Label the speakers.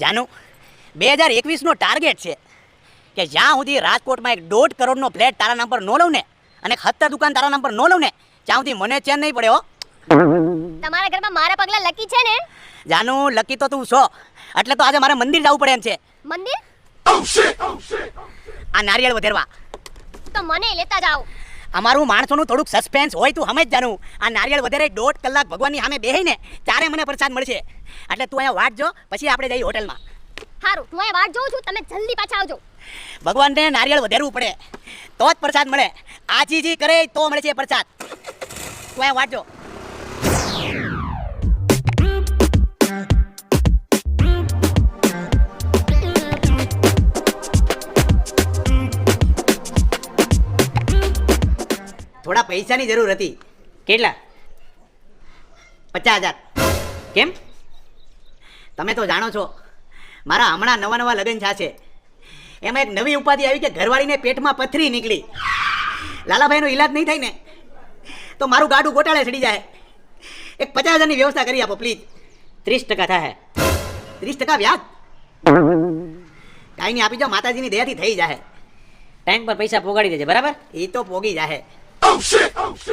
Speaker 1: જાનું બે હજાર એકવીસનો ટાર્ગેટ છે કે જ્યાં સુધી રાજકોટમાં એક દોઢ કરોડનો ફ્લેટ તારા નામ પર ન લઉં ને અને ખત્તર દુકાન તારા નામ પર ન લઉં ને ત્યાં સુધી મને ચેન નહીં પડે હો.
Speaker 2: તમારા ઘરમાં મારા પગલા લકી છે ને?
Speaker 1: જાનું લકી તો તું છો. એટલે તો આજે મારે મંદિર જવું પડે એમ છે.
Speaker 2: મંદિર?
Speaker 1: આ નારિયેળ વધેરવા.
Speaker 2: તો મને લેતા જાઓ.
Speaker 1: અમારું માણસોનું થોડુંક સસ્પેન્સ હોય તું સમજ જાનું. આ નારિયેળ વધારે દોઢ કલાક ભગવાનની સામે બેહીને ત્યારે મને પ્રસાદ મળશે. એટલે તું અહીંયા વાટ જો પછી આપણે જઈએ હોટલમાં.
Speaker 2: સારું હું અહીંયા વાટ જોઉં છું તમે જલ્દી પાછા આવજો.
Speaker 1: ભગવાનને નારિયેળ વધેરવું પડે તો જ પ્રસાદ મળે. આજીજી કરે તો મળે છે પ્રસાદ. તું અહીંયા વાટ જો. થોડા પૈસાની જરૂર હતી. કેટલા? પચાસ હજાર. કેમ? તમે તો જાણો છો મારા હમણાં નવા નવા લગ્ન થયા છે. એમાં એક નવી ઉપાધિ આવી કે ઘરવાળીને પેટમાં પથરી નીકળી. લાલાભાઈનો ઈલાજ નહીં થાય ને તો મારું ગાડું ગોટાળે ચડી જાય. એક પચાસ હજારની વ્યવસ્થા કરી આપો પ્લીઝ. ત્રીસ ટકા થાય. ત્રીસ ટકા વ્યાજ? કાંઈ નહીં આપી જાઓ માતાજીની દયાથી થઈ જાય ટાઈમ પર પૈસા પોગાડી દેજે બરાબર? એ તો પોગી જાય Oh shit! Oh shit!